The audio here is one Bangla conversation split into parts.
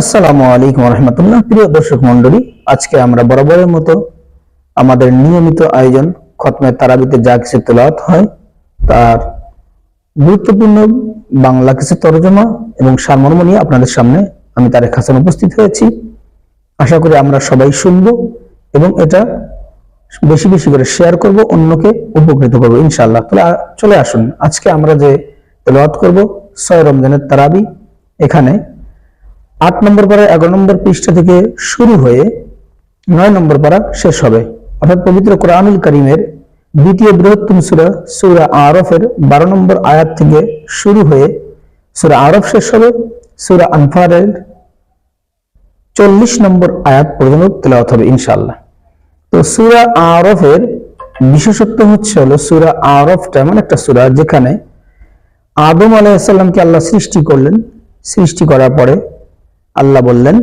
আসসালামু আলাইকুম রহমতুল্লাহ প্রিয় দর্শক মন্ডলী আজকে আমরা বরাবরের মতো আমাদের নিয়মিত আয়োজন খতমে তারাবিতে যা কিছু তেলাওয়াত হয়, তার গুরুত্বপূর্ণ বাংলা কিছু তরজমা এবং সারমর্ম নিয়ে আপনাদের সামনে আমি তারেক হাসান উপস্থিত হয়েছি। আশা করি আমরা সবাই শুনব এবং এটা বেশি বেশি করে শেয়ার করব, অন্যকে উপকৃত করব, ইনশাআল্লাহ। তাহলে চলে আসুন। আজকে আমরা যে তেলাওয়াত করব, ছয় রমজানের তারাবি, এখানে আট নম্বর পারা এগারো নম্বর পৃষ্ঠা থেকে শুরু হয়ে নয় নম্বর পারা শেষ হবে। অর্থাৎ পবিত্র কোরআনুল করিমের দ্বিতীয় বৃহত্তম সুরা সুরা আরফের বারো নম্বর আয়াত থেকে শুরু হয়ে সুরা আরফ শেষ হবে। সুরা আনফারের চল্লিশ নম্বর আয়াত পর্যন্ত তেলাওয়াত হবে ইনশাআল্লাহ। তো সুরা আরফের বিশেষত্ব হচ্ছে হলো সুরা আরফটা এমন একটা সুরা যেখানে আদম আলাইসাল্লামকে আল্লাহ সৃষ্টি করলেন। সৃষ্টি করার পরে আল্লাহ বললেন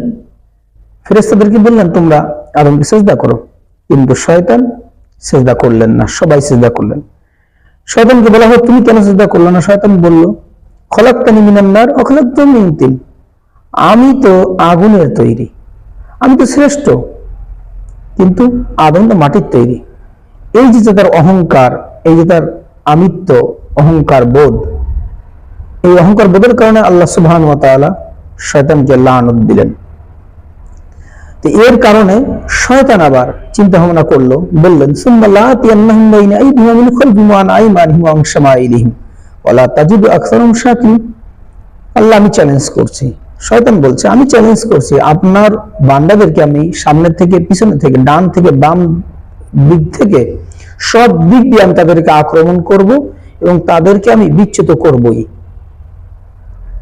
ফেরেস্তাদেরকে বললেন, তোমরা আদমকে সেজদা করো। কিন্তু শয়তান সেজদা করলেন না, সবাই সেজদা করলেন। শয়তানকে বলা হয়, তুমি কেন সেজদা করল না? শয়তান বলল, খলাক্তানি মিনান্নার অখলাক্ত মিনতিন আমি তো আগুনের তৈরি, আমি তো শ্রেষ্ঠ, কিন্তু আদম তো মাটির তৈরি। এই যে তার অহংকার, এই যে তার আমিত্ব, অহংকার বোধ, এই অহংকার বোধের কারণে আল্লাহ সুবহান ওয়া তাআলা শয়তানকে লানত দিলেন। তো এর কারণে শয়তান আবার চিন্তা ভাবনা করল, বললেন আল্লাহ, আমি চ্যালেঞ্জ করছি। শয়তান বলছে, আমি চ্যালেঞ্জ করছি, আপনার বান্দাদেরকে আমি সামনের থেকে, পিছনে থেকে, ডান থেকে, বাম দিক থেকে সব দিক দিয়ে আমি তাদেরকে আক্রমণ করব এবং তাদেরকে আমি বিচ্যুত করবই।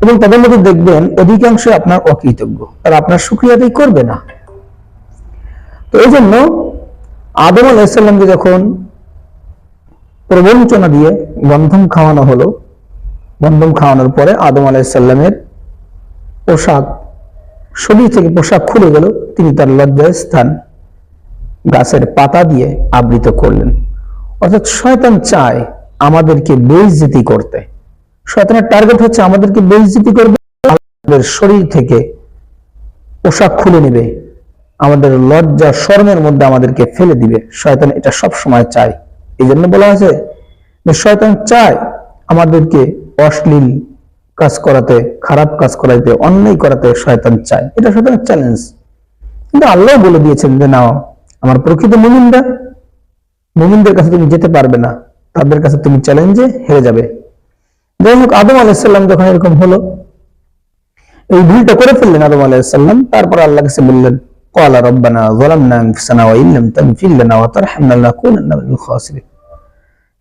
এবং তাদের মধ্যে দেখবেন অধিকাংশ আপনার অকৃতজ্ঞ তারা আপনার সুক্রিয়া আদায় করবে না। তো এই জন্য আদম আলাইসাল্লামকে যখন প্রবঞ্চনা দিয়ে গন্ধম খাওয়ানো হলো, গন্ধম খাওয়ানোর পরে আদম আলাইসাল্লামের পোশাক, শরীর থেকে পোশাক খুলে গেল, তিনি তার লজ্জার স্থান গাছের পাতা দিয়ে আবৃত করলেন। অর্থাৎ শয়তান চায় আমাদেরকে বেইজ্জতি করতে। শয়তানের টার্গেট হচ্ছে আমাদেরকে বেইজ্জতি করবে, আমাদের শরীর থেকে পোশাক খুলে নেবে, আমাদের লজ্জা, শর্মের মধ্যে আমাদেরকে ফেলে দিবে। শয়তান এটা সব সময় চায়। এই জন্য বলা হয়েছে যে শয়তান চায় আমাদেরকে অশ্লীল কাজ করাতে, খারাপ কাজ করাইতে অন্যায় করাতে শয়তান চায়। এটা শয়তানের চ্যালেঞ্জ কিন্তু আল্লাহ বলে দিয়েছেন যে না আমার প্রকৃত মুমিনরা, মুমিনদের কাছে তুমি যেতে পারবে না। তাদের কাছে তুমি চ্যালেঞ্জে হেরে যাবে। যাই হোক, আদম আলাহিসাল্লাম যখন এরকম হলো, এই ভুলটা করে ফেললেন আদম আলাহিসাল্লাম তারপর আল্লাহ কাছে বললেন কলা রব্বানা ইল্লাম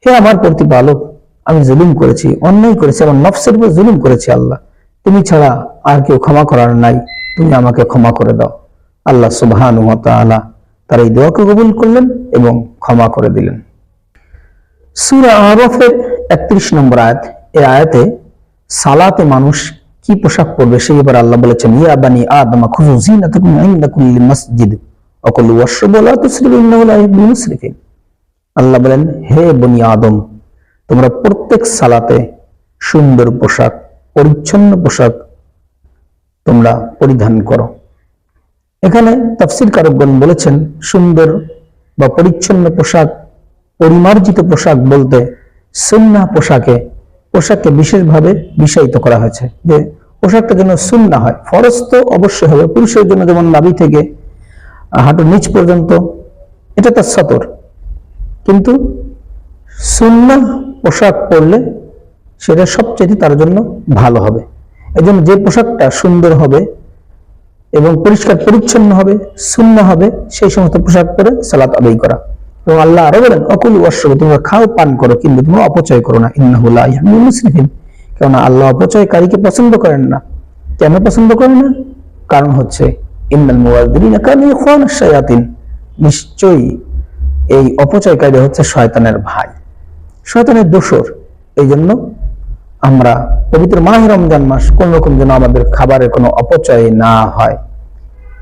হে আমার প্রতিপালক, আমি জুলুম করেছি, অন্যায় করেছি, আমার নফসের উপর জুলুম করেছি আল্লাহ। তুমি ছাড়া আর কেউ ক্ষমা করার নাই, তুমি আমাকে ক্ষমা করে দাও। আল্লাহ সুবহান তার এই দেওয়াকে কবুল করলেন এবং ক্ষমা করে দিলেন। সুরা আরফের একত্রিশ নম্বর আয়াত এই আয়াতে সালাতে মানুষ কি পোশাক পরবে সেই ব্যাপারে আল্লাহ বলেছেন, ইয়া বানি আদমা, খুযু জিনাতাকুম ইনদা কুল্লি মসজিদ ওয়া কুলু ওয়াশরাবু ওয়া লা তুসরিফু ইন্নাহু লা ইউহিব্বুল মুসরিফিন আল্লাহ বলেন, হে বনি আদম, তোমরা প্রত্যেক সালাতে সুন্দর পোশাক, পরিচ্ছন্ন পোশাক তোমরা পরিধান করো। এখানে তাফসির কারকগণ বলেছেন, সুন্দর বা পরিচ্ছন্ন পোশাক, পরিমার্জিত পোশাক বলতে সুন্না পোশাকে পোশাককে বিশেষভাবে বিষয়িত করা হয়েছে। যে পোশাকটা যেন সুন্না হয়, ফরজ তো অবশ্যই হবে। পুরুষের জন্য যেমন নাভি থেকে হাঁটুর নিচ পর্যন্ত, এটা তার সতর। কিন্তু সুন্না পোশাক পরলে সেটা সবচেয়ে তার জন্য ভালো হবে। এই জন্য যে পোশাকটা সুন্দর হবে এবং পরিষ্কার পরিচ্ছন্ন হবে শূন্য হবে, সেই সমস্ত পোশাক পরে সালাত আদায় করা। এবং আল্লাহ আরও বলেন, অকুল ওয়ার্ষব তোমরা খাও, পান করো, কিন্তু তোমরা অপচয় করো না। ইন্নাহুল্লাহ মুসলিমিন কেননা আল্লাহ অপচয়কারীকে পছন্দ করেন না। কেন পছন্দ করেন না? কারণ হচ্ছে, ইন্নাল নিশ্চয়ই এই অপচয়কারী হচ্ছে শয়তানের ভাই, শয়তানের দোসর এই জন্য আমরা পবিত্র মাহ রমজান মাস কোন রকম যেন আমাদের খাবারের কোনো অপচয় না হয়।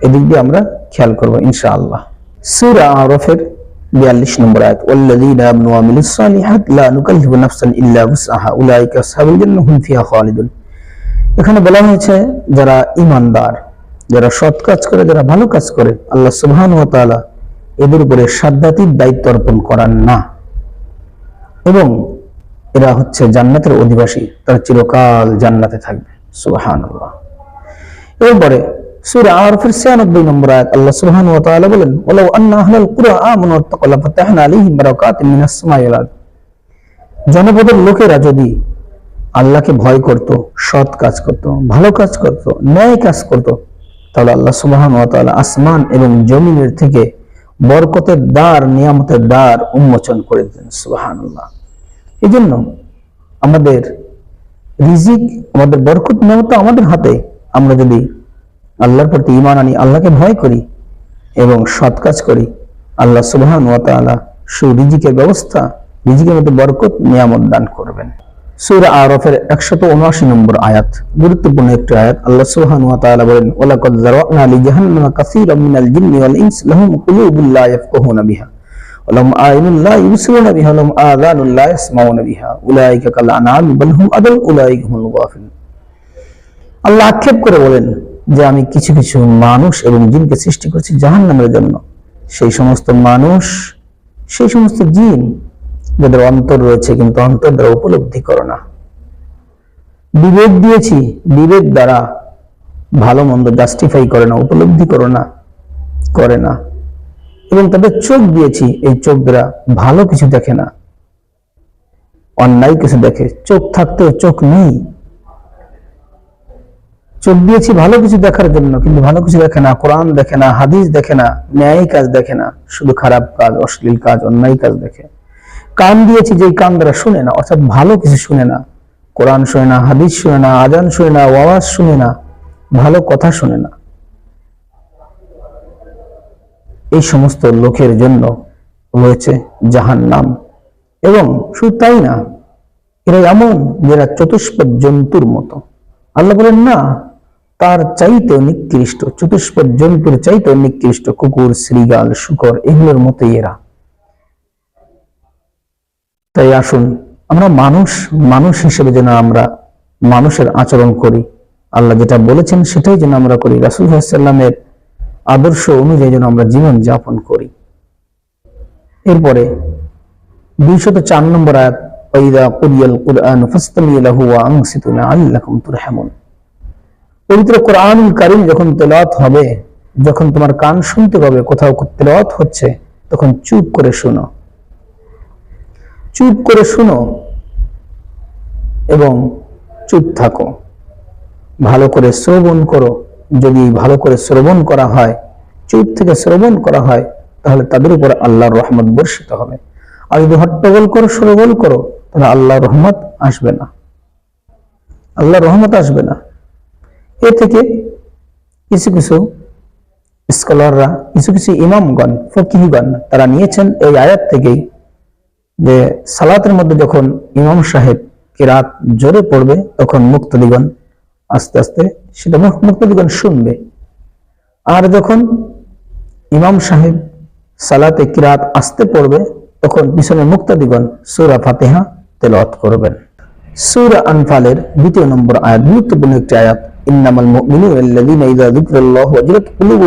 এদিক দিয়ে আমরা খেয়াল করব ইনশাআল্লাহ। সুরা আরফের বিয়াল্লিশ নম্বর আয়াত, ওয়াল্লাযীনা আমানু ওয়া আমিলুস সালিহাত লা নুকাল্লিফু নাফসান ইল্লা উসআহা উলাইকা আসহাবুল জান্নাহ, হুম ফিহা খালিদুন। এখানে বলা হয়েছে, যারা ইমানদার যারা সৎ কাজ করে, যারা ভালো কাজ করে, আল্লাহ সুবহান ওয়া তাআলা এদের উপরে সাধ্যাতির দায়িত্ব অর্পণ করান না। এবং এরা হচ্ছে জান্নাতের অধিবাসী, তারা চিরকাল জান্নাতে থাকবে। সুবহানাল্লাহ। এরপরে সূরা আরফের 96 নম্বর আয়াত, আল্লাহ সুবহান ওয়া তাআলা বলেন, ওয়ালাউ আন্না আহলাল কুরআ আমানু ওয়াত্তাকাউ লাফাতাহনা আলাইহিম বারাকাতিন মিনাস সামাই ওয়াল জনপদের লোকেরা যদি আল্লাহকে ভয় করত, সৎ কাজ করত, ভালো কাজ করত, ন্যায় কাজ করত, তাহলে আল্লাহ সুবহান ওয়া তাআলা আসমান এবং জমিনের থেকে বরকতের দ্বার, নিয়ামতের দ্বার উন্মোচন করে দিতেন, সুবহানাল্লাহ। এই জন্য আমাদের রিজিক, আমাদের বরকত নিয়ামত আমাদের হাতে। আমরা যদি আল্লাহর প্রতি ঈমান আনি আল্লাহকে ভয় করি এবং সৎ কাজ করি আল্লাহ সুবহান ওয়া তাআলা সুরিজিকের ব্যবস্থা রিজিকের মধ্যে বরকত নিয়ামত দান করবেন সূরা আরফের 179 নম্বর আয়াত গুরুত্বপূর্ণ একটি আয়াত আল্লাহ সুবহানাহু ওয়া তাআলা বলেন ওয়ালাকাদ যারানা লি জাহান্নামা কাসীরাম মিনাল জিন্নি ওয়াল ইনস লাহুম কুলুবুন লা ইয়াফকাহুনা বিহা ولهم أعين لا يبصرون بها ولهم آذان لا يسمعون بها أولئك كالأنعام بل هم أضل أولئك هم الغافلون আল্লাহ আক্ষেপ করে বলেন যে আমি কিছু কিছু মানুষ এবং জিনকে সৃষ্টি করছি জাহান্নামের জন্য। সেই সমস্ত মানুষ, সেই সমস্ত জিন যাদের অন্তর রয়েছে কিন্তু অন্তর দ্বারা উপলব্ধি করো না। বিবেক দিয়েছি, বিবেক দ্বারা ভালো মন্দ জাস্টিফাই করে না, উপলব্ধি করো না, করে না। এবং তাদের চোখ দিয়েছি, এই চোখ দ্বারা ভালো কিছু দেখে না। অন্যায় কিছু দেখে, চোখ থাকতেও চোখ নেই। চোখ দিয়েছি ভালো কিছু দেখার জন্য, কিন্তু ভালো কিছু দেখে না, কোরআন দেখে না, হাদিস দেখে না, ন্যায় কাজ দেখে না, শুধু খারাপ কাজ, অশ্লীল কাজ, অন্যায় কাজ দেখে। কান দিয়েছি যে কান দ্বারা শুনে না, অর্থাৎ ভালো কিছু শুনে না, কোরআন শুনে না, হাদিস শুনে না, আজান শুনে না, ওয়াজ শুনে না, ভালো কথা শুনে না। এই সমস্ত লোকের জন্য রয়েছে জাহান নাম এবং শুধু তাই না এরা এমন, যারা চতুষ্পদ জন্তুর মতো। আল্লাহ বলেন, না তার চাইতেও নিকৃষ্ট চতুষ্পদ জন্তুর চাইতেও নিকৃষ্ট কুকুর, শ্রীগাল, শুকর, এগুলোর মতোই এরা। তাই আসুন, আমরা মানুষ মানুষ হিসেবে যেন আমরা মানুষের আচরণ করি। আল্লাহ যেটা বলেছেন সেটাই যেন আমরা করি। রাসুল সাল্লামের আদর্শ অনুযায়ী যেন আমরা জীবন যাপন করি। এরপরে দুইশত চার নম্বর আয়াত ওয়াইদা কুরিয়াল কুরআন ফাসতামিউ লাহু ওয়া আনসিতু লাআল্লাকুম তুরহামুন। পবিত্র কোরআনুল কারীম যখন তেলাওয়াত হবে, যখন তোমার কান শুনতে পাবে কোথাও তেলাওয়াত হচ্ছে, তখন চুপ করে শোনো। চুপ করে শুনো এবং চুপ থাকো। ভালো করে শ্রবণ করো। যদি ভালো করে শ্রবণ করা হয়, চুপ থেকে শ্রবণ করা হয়, তাহলে তাদের উপর আল্লাহর রহমত বর্ষিত হবে। আর যদি হট্টগোল করো সরগোল করো, তাহলে আল্লাহর রহমত আসবে না। আল্লাহর রহমত আসবে না। এ থেকে কিছু কিছু স্কলাররা কিছু কিছু ইমামগণ, ফকিহগণ তারা নিয়েছেন এই আয়াত থেকেই যে সালাতের মধ্যে যখন ইমাম সাহেব কিরাত জোরে পড়বে, তখন মুক্তদিগণ আস্তে আস্তে সেটা মুক্তদিগণ শুনবে। আর যখন ইমাম সাহেব সালাতে কিরাত আসতে পড়বে, তখন পিছনে মুক্তাদিগণ সুরা ফাতেহা তেলাওয়াত করবেন। সুরা আনফালের দ্বিতীয় নম্বর আয়াত, গুরুত্বপূর্ণ একটি আয়াত।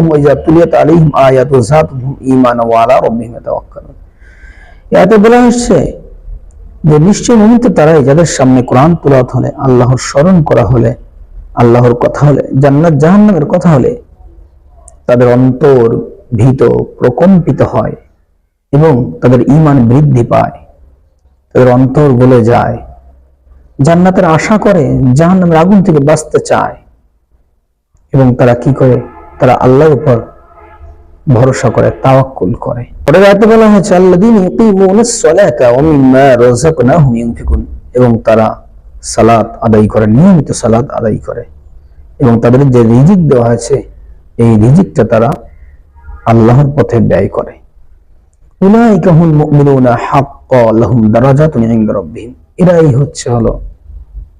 ওয়া ইযা তুলিয়াত আলাইহিম আয়াতু যাতুহুম ঈমানান ওয়া আলা রাব্বিহিম ইয়াতাওয়াক্কালুন। এতে বলা হচ্ছে যে নিশ্চয় তারাই যাদের সামনে কোরআন তুলাত হলে, আল্লাহর স্মরণ করা হলে, আল্লাহর কথা হলে, জান্নাত জাহান্নামের কথা হলে, তাদের অন্তর ভীত, প্রকম্পিত হয় এবং তাদের ইমান বৃদ্ধি পায়, তাদের অন্তর গলে যায়, জান্নাতের আশা করে জাহান্নামের আগুন থেকে বাঁচতে চায়। এবং তারা কি করে? তারা আল্লাহর উপর ভরসা করে, তাওয়াক্কুল করে। পরে রাতে বলা হয়েছে, আল্লাযীনা ইউকিমুনাস সালাতা ওয়া মিম্মা রাযাকনাহুম ইউনফিকুন। এবং তারা সালাত আদায় করে, নিয়মিত সালাত আদায় করে। এবং তাদের যে রিজিক দেওয়া হয়েছে, এই রিজিকটা তারা আল্লাহর পথে ব্যয় করে। উলাইকা হুল মুমিনুনা হাক্কা লাহুম দারাজাতুন ইনদা রাব্বিহিম। এরাই হচ্ছে হলো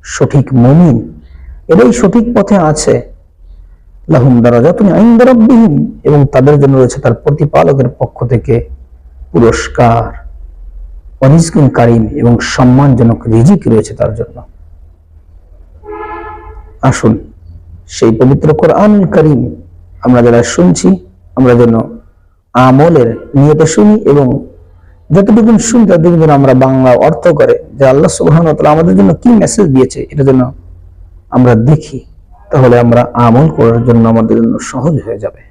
সঠিক মুমিন। এরাই সঠিক পথে আছে। লাহুম দারাজাতুন ইনদা রাব্বিহিম। এবং তাদের জন্য রয়েছে তার প্রতিপালকের পক্ষ থেকে পুরস্কার। অরিজকুন কারিম এবং সম্মানজনক রিজিক রয়েছে তার জন্য। আসুন, সেই পবিত্র কোরআন করিম আমরা যারা শুনছি, আমরা যেন আমলের নিয়ত শুনি এবং যতটুকু শুনি ততটুকু যেন আমরা বাংলা অর্থ করে, যে আল্লাহ সুবহান আমাদের জন্য কি মেসেজ দিয়েছে, এটা যেন আমরা দেখি। তাহলে আমরা আমল করার জন্য আমাদের জন্য সহজ হয়ে যাবে।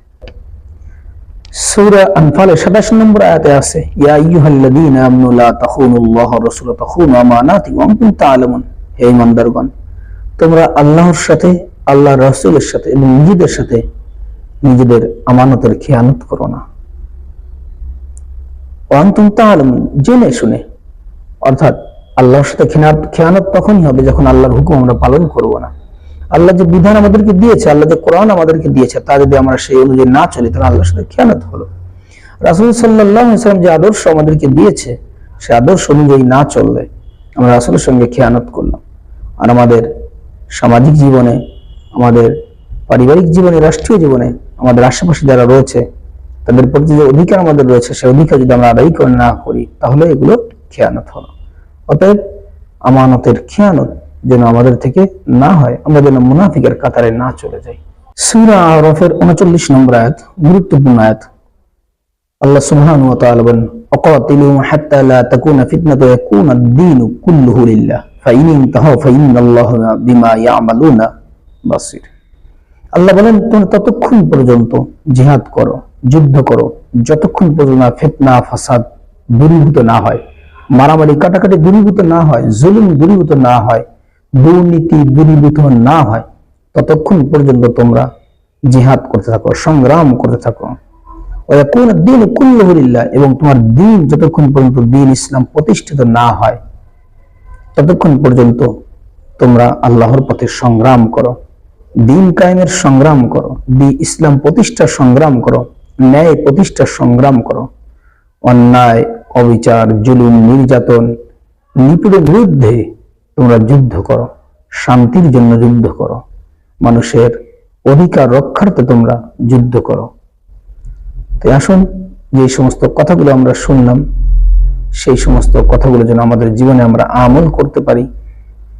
সূরা আনফালের 27 নম্বর আয়াতে আছে, ইয়া আইয়ুহাল্লাযীনা আমানু লা তাখুনুল্লাহ রাসূলা তাখুনু আমানাতি ওয়া আনতুম তা'লামুন হে ঈমানদারগণ, তোমরা আল্লাহর সাথে, আল্লাহর রাসূলের সাথে এবং নিজেদের সাথে নিজেদের আমানতের খেয়ানত করো না। ওয়া আনতুম তা'লামুন জেনে শুনে। অর্থাৎ আল্লাহর সাথে খেয়ানত তখনই হবে যখন আল্লাহর হুকুম আমরা পালন করব না। আল্লাহ যে বিধান আমাদেরকে দিয়েছে, আল্লাহ যে কোরআন আমাদেরকে দিয়েছে, তা যদি আমরা সেই অনুযায়ী না চলি, তাহলে আল্লাহর সাথে খেয়ানত হলো। রাসুল সাল্লাহ ইসলাম যে আদর্শ আমাদেরকে দিয়েছে, সে আদর্শ অনুযায়ী না চললে আমরা রাসুলের সঙ্গে খেয়ানত করলাম। আর আমাদের সামাজিক জীবনে, আমাদের পারিবারিক জীবনে, রাষ্ট্রীয় জীবনে, আমাদের আশেপাশে যারা রয়েছে, তাদের প্রতি যে অধিকার আমাদের রয়েছে সেই অধিকার যদি আমরা আদায় করে না করি, তাহলে এগুলো খেয়ানত হলো। অতএব আমানতের খেয়ানত যেন আমাদের থেকে না হয়, আমরা যেন মুনাফিকের কাতারে না চলে যাই। সুরা আরফের উনচল্লিশ নম্বর আয়াত, গুরুত্বপূর্ণ আয়াত। আল্লাহ অকাতিলুহুম হাত্তা লা তাকুনা ফিতনাতু ইয়াকুনা আদ-দীনু কুল্লুহু লিল্লাহ। ফাইন বিমা ইয়ামালুনা বাসীর। আল্লাহ বলেন তুমি ততক্ষণ পর্যন্ত জিহাদ করো, যুদ্ধ করো। যতক্ষণ পর্যন্ত ফিতনা, ফাসাদ দূরীভূত না হয়, মারামারি, কাটাকাটি দূরীভূত না হয়, জুলুম দূরীভূত না হয় দুর্নীতি দূরীভূত না হয়, ততক্ষণ পর্যন্ত তোমরা জিহাদ করতে থাকো, সংগ্রাম করতে থাকো। ওয়াকুন দিন কুল্লুহুলিল্লাহ এবং তোমার দিন যতক্ষণ পর্যন্ত দিন ইসলাম প্রতিষ্ঠিত না হয়, ততক্ষণ পর্যন্ত তোমরা আল্লাহর পথে সংগ্রাম করো, দিন কায়েমের সংগ্রাম করো, দি ইসলাম প্রতিষ্ঠার সংগ্রাম করো, ন্যায় প্রতিষ্ঠার সংগ্রাম করো। অন্যায়, অবিচার, জুলুম, নির্যাতন নিপুণের বিরুদ্ধে তোমরা যুদ্ধ করো, শান্তির জন্য যুদ্ধ করো, মানুষের অধিকার রক্ষার্থে তোমরা যুদ্ধ করো। তাই আসুন যে সমস্ত কথাগুলো আমরা শুনলাম, সেই সমস্ত কথাগুলো যেন আমাদের জীবনে আমরা আমল করতে পারি,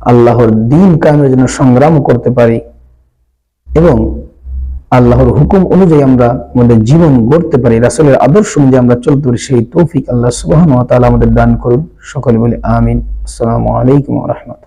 আল্লাহর দিন কায়েমের জন্য সংগ্রাম করতে পারি এবং আল্লাহর হুকুম অনুযায়ী আমরা আমাদের জীবন গড়তে পারি, রাসুলের আদর্শ অনুযায়ী আমরা চলতে পারি, সেই তৌফিক আল্লাহ সুবাহ আমাদের দান করুন। সকলে বলে আমিন। আসসালামু আলাইকুম রহমত